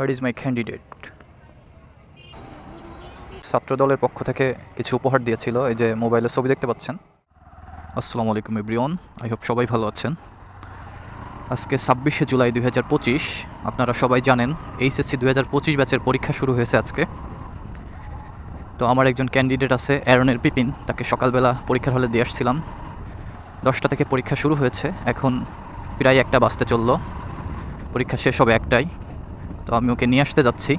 What is my candidate ছাত্র দলের পক্ষ থেকে কিছু উপহার দিয়েছিল এই যে মোবাইলের ছবি দেখতে পাচ্ছেন। আসসালামু আলাইকুম, এভরিওয়ান। আই হোপ সবাই ভালো আছেন। আজকে ছাব্বিশে জুলাই দুই হাজার পঁচিশ। আপনারা সবাই জানেন, এইচএসসি দুই হাজার পঁচিশ ব্যাচের পরীক্ষা শুরু হয়েছে আজকে। তো আমার একজন ক্যান্ডিডেট আছে, অ্যারনের পিপিন। তাকে সকালবেলা পরীক্ষার হলে দিয়ে আসছিলাম। দশটা থেকে পরীক্ষা শুরু হয়েছে। এখন প্রায় একটা বাজতে চলল। পরীক্ষা শেষ হবে একটাই তো আমি ওকে নিয়ে আসতে যাচ্ছি।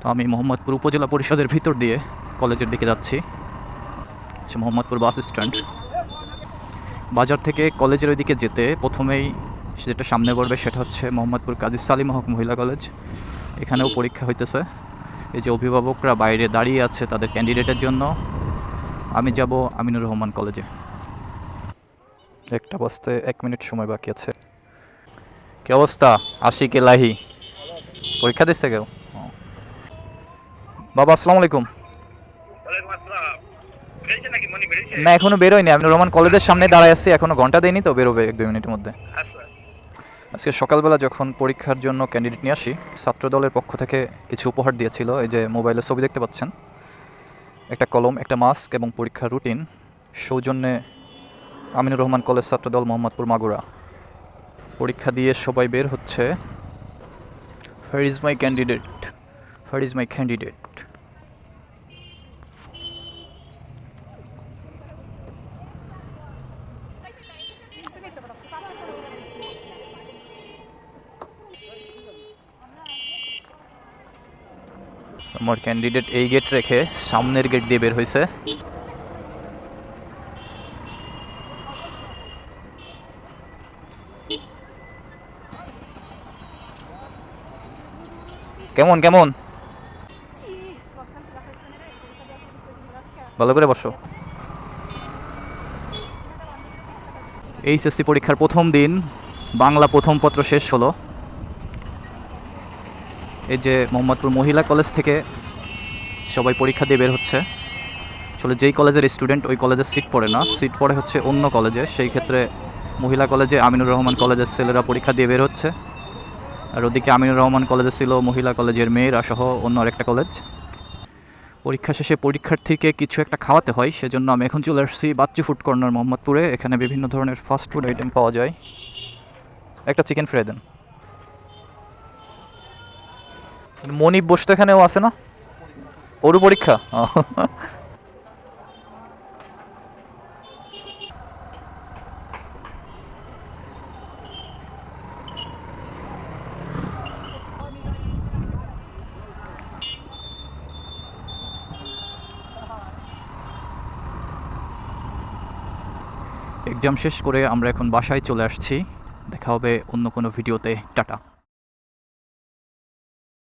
তো আমি মোহাম্মদপুর উপজেলা পরিষদের ভিতর দিয়ে কলেজের দিকে যাচ্ছি। হচ্ছে মোহাম্মদপুর বাস স্ট্যান্ড। বাজার থেকে কলেজের ওইদিকে যেতে প্রথমেই যেটা সামনে পড়বে সেটা হচ্ছে মোহাম্মদপুর কাজী সালিম হক মহিলা কলেজ। এখানেও পরীক্ষা হইতেছে। এই যে অভিভাবকরা বাইরে দাঁড়িয়ে আছে তাদের ক্যান্ডিডেটের জন্য। আমি যাব আমিনুর রহমান কলেজে। একটা বাজতে এক মিনিট সময় বাকি আছে। কি অবস্থা? আশিক লাহি পরীক্ষা দিচ্ছে কেউ? বাবা, আসসালামু আলাইকুম। না, এখনও বেরোয়নি। আমি রহমান কলেজের সামনে দাঁড়ায় আছি, এখনও ঘণ্টা দেয়নি তো বেরোবে এক দুই মিনিটের মধ্যে। আজকে সকালবেলা যখন পরীক্ষার জন্য ক্যান্ডিডেট নিয়ে আসি, ছাত্র দলের পক্ষ থেকে কিছু উপহার দিয়েছিল। এই যে মোবাইলের ছবি দেখতে পাচ্ছেন। একটা কলম, একটা মাস্ক এবং পরীক্ষার রুটিন সৌজন্যে আমিনুর রহমান কলেজ ছাত্রদল মোহাম্মদপুর মাগুরা। পরীক্ষা দিয়ে সবাই বের হচ্ছে। Where is my candidate where is my candidate আমার ক্যান্ডিডেট এই গেট রেখে সামনের গেট দিয়ে বের হয়েছে কেমন কেমন? ভালো করে বসো। এইচএসসি পরীক্ষার প্রথম দিন, বাংলা প্রথম পত্র শেষ হলো। এই যে মোহাম্মদপুর মহিলা কলেজ থেকে সবাই পরীক্ষা দিয়ে বের হচ্ছে। আসলে যেই কলেজের স্টুডেন্ট ওই কলেজের সিট পড়ে না, সিট পড়ে হচ্ছে অন্য কলেজে। সেই ক্ষেত্রে মহিলা কলেজে আমিনুর রহমান কলেজের ছেলেরা পরীক্ষা দিয়ে বের হচ্ছে। আর ওদিকে আমিনুর রহমান কলেজে ছিল, মহিলা কলেজের মেয়েরা সহ অন্য আরেকটা কলেজ। পরীক্ষা শেষে পরীক্ষার্থীকে কিছু একটা খাওয়াতে হয়, সেজন্য আমি এখন চলে আসছি বাচ্চু ফুড কর্নার মোহাম্মদপুরে। এখানে বিভিন্ন ধরনের ফাস্ট ফুড আইটেম পাওয়া যায়। একটা চিকেন ফ্রাই দেন। মনিব বসতে এখানেও আছে না? ওরও পরীক্ষা? এক্সাম শেষ করে আমরা এখন বাসায় চলে আসছি। দেখা হবে অন্য কোনো ভিডিওতে। টাটা।